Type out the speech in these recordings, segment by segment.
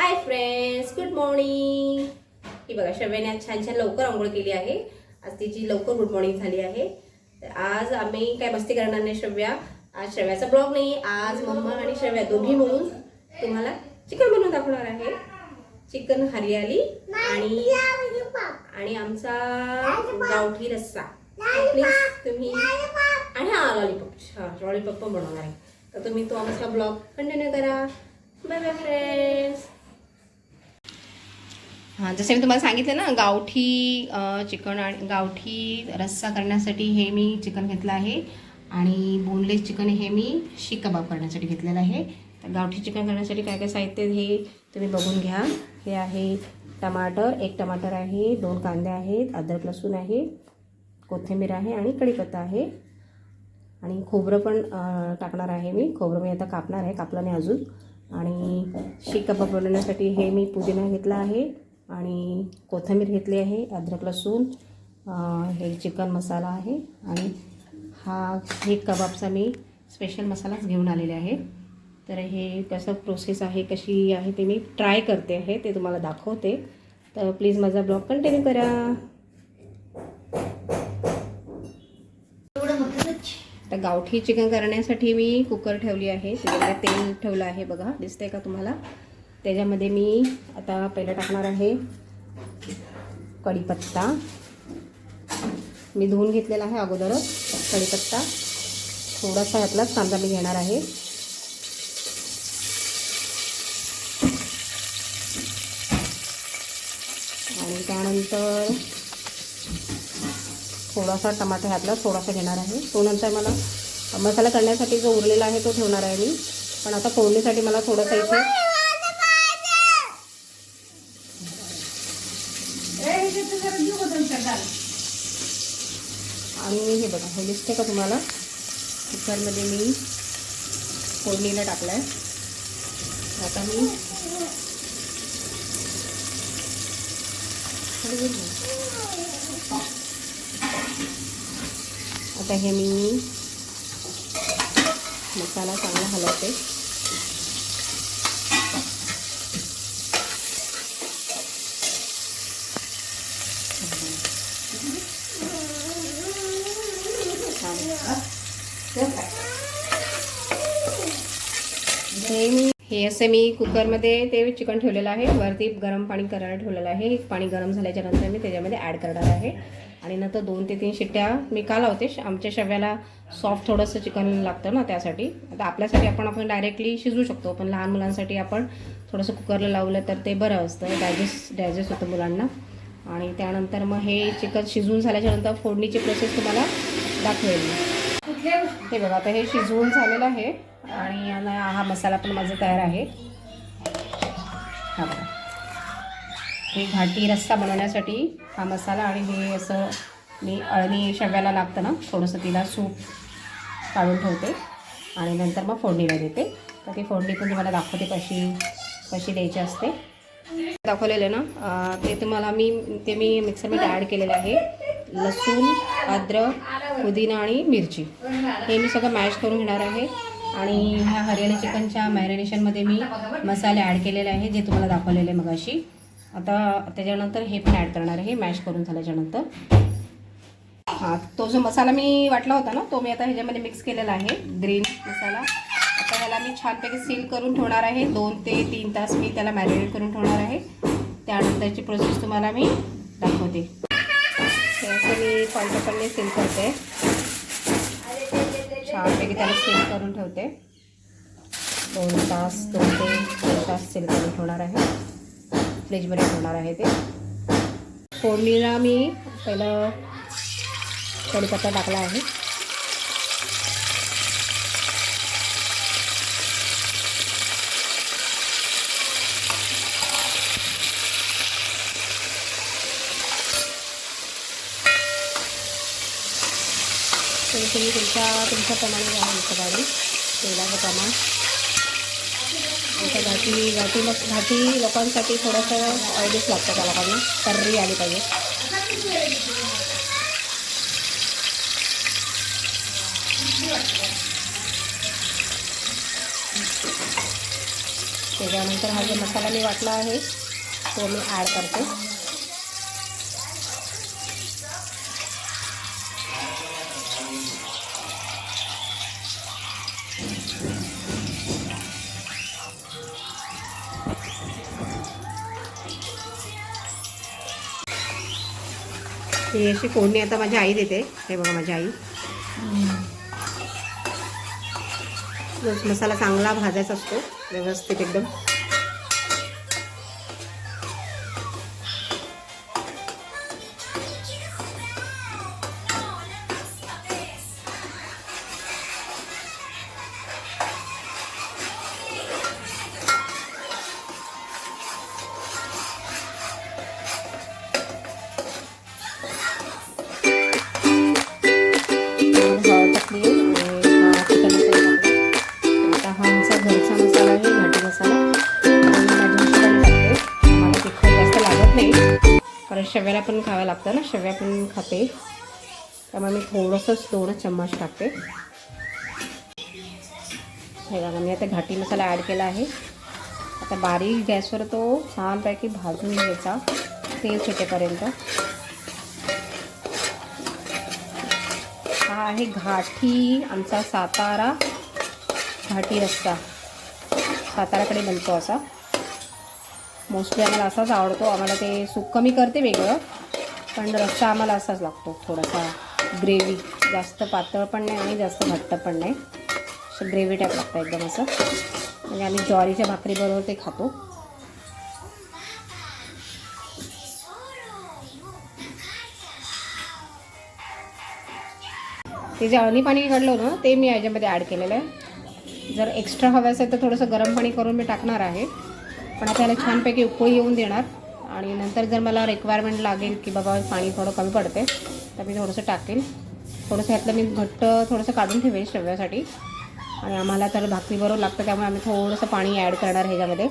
हाय friends good morning ही बघा शव्याने आज छान छान लवकर आंघोळ केली आहे. आज तिची लवकर गुड मॉर्निंग झाली आहे. तर आज आम्ही काय मस्ती करणार नाही शव्या आज शव्याचा ब्लॉग नाही आज मम्मा आणि शव्या दोन्ही मिळून तुम्हाला चिकन बनवून दाखवणार आहे. चिकन हरियाली आणि आणि आमचा गावठी रस्सा. प्लीज तुम्ही आणि हा लॉलीपॉप हा लॉलीपॉप पण बनवणार आहे. तर तुम्ही तो आमचा ब्लॉग कंटिन्यू करा. बाय बाय फ्रेंड्स हां जसं मी तुम्हाला सांगितलं ना गावठी चिकन आणि गावठी रस्सा करण्यासाठी हे मी चिकन घेतलं आहे. आणि बोनलेस चिकन हे मी शी कबाब करण्यासाठी घेतलेलं आहे. तर गावठी चिकन करण्यासाठी काय काय साहित्य हे तुम्ही बघून घ्या. हे आहे टमाटर एक टमाटर आहे दोन कांदे आहेत अद्रक लसूण आहे कोथिंबीर आहे आणि कढीपत्ता आहे. आणि खोबरं पण टाकणार आहे मी. खोबरं मी आता कापणार आहे कापलं नाही अजून. आणि शी कबाब बनवण्यासाठी हे मी पुदिना घेतला आहे. आणि कोथिंबीर घेतली आहे अद्रक लसूण हे चिकन मसाला आहे आणि हा शीख कबाबचा मी स्पेशल मसालाच घेऊन आलेले आहे. तर हे कसं प्रोसेस आहे कशी आहे ते मी ट्राय करते आहे ते तुम्हाला दाखवते. तर प्लीज माझा ब्लॉग कंटिन्यू करा. तर गावठी चिकन करण्यासाठी मी कुकर ठेवली आहे त्याच्यामध्ये तेल ठेवलं आहे बघा दिसतंय का तुम्हाला? त्याच्यामध्ये मी आता पहिलं टाकणार आहे कढीपत्ता. मी धुवून घेतलेला आहे अगोदरच कढीपत्ता. थोडासा ह्यातलाच कांदा मी घेणार आहे. आणि त्यानंतर थोडासा टमाटर ह्यातला थोडासा घेणार आहे. तो नंतर मला मसाला करण्यासाठी जो उरलेला आहे तो ठेवणार आहे मी. पण आता फोडणीसाठी मला थोडंसं इथे आणि हे बघा हे दिसते का तुम्हाला? कुकरमध्ये मी फोडणीला टाकलं आहे आता मी आता हे मी मसाला चांगला हलवते हे मी हे असे मी कुकरमध्ये ते चिकन ठेवलेलं आहे. वरती गरम पाणी करायला ठेवलेलं आहे. पाणी गरम झाल्याच्यानंतर मी त्याच्यामध्ये ॲड करणार आहे. आणि नंतर दोन ते तीन शिट्ट्या मी का लावते. श- आमच्या शव्याला सॉफ्ट थोडंसं चिकन लागतं ना त्यासाठी. आता आपल्यासाठी आपण आपण डायरेक्टली शिजवू शकतो. पण लहान मुलांसाठी आपण थोडंसं कुकरला लावलं तर ते बरं असतं. डायजेस्ट डायजेस्ट होतं मुलांना. आणि त्यानंतर मग हे चिकन शिजून झाल्याच्यानंतर फोडणीची प्रोसेस तुम्हाला दाखवेल मी. हे बघा आता हे शिजवून झालेलं आहे आणि याला हा मसाला पण माझा तयार आहे. हा बघा. हे घाटी रस्सा बनवण्यासाठी हा मसाला आणि हे असं मी अळणी शव्याला लागतं ना थोडंसं तिला सूप काढून ठेवते आणि नंतर मग फोडणीला देते. तर ती फोडणी पण तुम्हाला दाखवते कशी कशी द्यायची असते. दाखवलेलं आहे ना ते तुम्हाला मी ते मी मिक्सरमध्ये ॲड केलेलं आहे. लसूण अद्रक पुदिना आणि मिरची. हे मी सगळं मॅश करून घेणार आहे. आणि ह्या हरियाणा चिकनच्या मॅरिनेशनमध्ये मी मसाले ॲड केलेले आहे जे तुम्हाला दाखवलेले मगाशी. आता त्याच्यानंतर हे पण ॲड करणार आहे मॅश करून झाल्याच्यानंतर हां तो जो मसाला मी वाटला होता ना तो मी आता ह्याच्यामध्ये मिक्स केलेला आहे ग्रीन मसाला. आता ह्याला मी छानपैकी सील करून ठेवणार आहे. दोन ते तीन तास मी त्याला मॅरिनेट करून ठेवणार आहे. त्यानंतरची प्रोसेस तुम्हाला मी दाखवते. हे असं मी कॉन्टॅक्टरने सील करते छानपैकी त्याला सील करून ठेवते. दोन तास दोन ते दोन तास सील करून ठेवणार आहे. फ्रीजमध्ये ठेवणार आहे ते. फोडणीला मी पहिलं कढीपत्ता टाकला आहे. तुम्ही तुमच्या तुमच्याप्रमाणे घ्या आमचं गाडी. तेलाचं प्रमाण. आमच्या घाटी घाटी मग घाटी लोकांसाठी थोडंसं ऑइलीच लागतं त्या लोकांना कर्री आली पाहिजे. त्याच्यानंतर हा जो मसाला मी वाटला आहे तो मी ॲड करते. ही अशी फोडणी आता माझी आई देते. हे बघा माझी आई. मसाला चांगला भाजायचा असतो व्यवस्थित एकदम. शेव्याला पण खावं लागतं ना शेव्या पण खाते. त्यामुळे मी थोडंसंच दोन चम्मच टाकते. हे बघा मी आता घाटी मसाला ॲड केला आहे. आता बारीक गॅसवर तो छानपैकी भाजून घ्यायचा तेल सुटेपर्यंत. हा आहे घाटी आमचा सातारा घाटी रस्ता साताराकडे बनतो असा. मोस्टली आम्हाला असाच आवडतो. आम्हाला ते सूप कमी करते वेगळं पण रस्सा आम्हाला असाच लागतो. थोडासा ग्रेव्ही जास्त पातळ पण नाही आणि जास्त घट्ट पण नाही. असं ग्रेव्ही टाईप लागतं एकदम असं. म्हणजे आम्ही ज्वारीच्या भाकरीबरोबर ते खातो. ते जे अळणी पाणी काढलं ना ते मी याच्यामध्ये ॲड केलेलं आहे. जर एक्स्ट्रा हवं असेल तर थोडंसं गरम पाणी करून मी टाकणार आहे. पण आता याला छानपैकी उकळी येऊन देणार. आणि नंतर जर मला रिक्वायरमेंट लागेल की बाबा पाणी थोडं कमी पडते तर मी थोडंसं टाकेल. थोडंसं ह्यातलं मी घट्ट थोडंसं काढून ठेवेल शेव्यासाठी आणि आम्हाला तर भाकरीबरोबर लागतं त्यामुळे आम्ही थोडंसं पाणी ॲड करणार ह्याच्यामध्ये.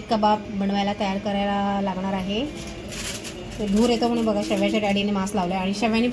एक कबाब बनवायला तयार करायला लागणार आहे. ते धूर येतो म्हणून बघा शेव्याच्या डॅडीने मास्क लावला आणि शेव्याने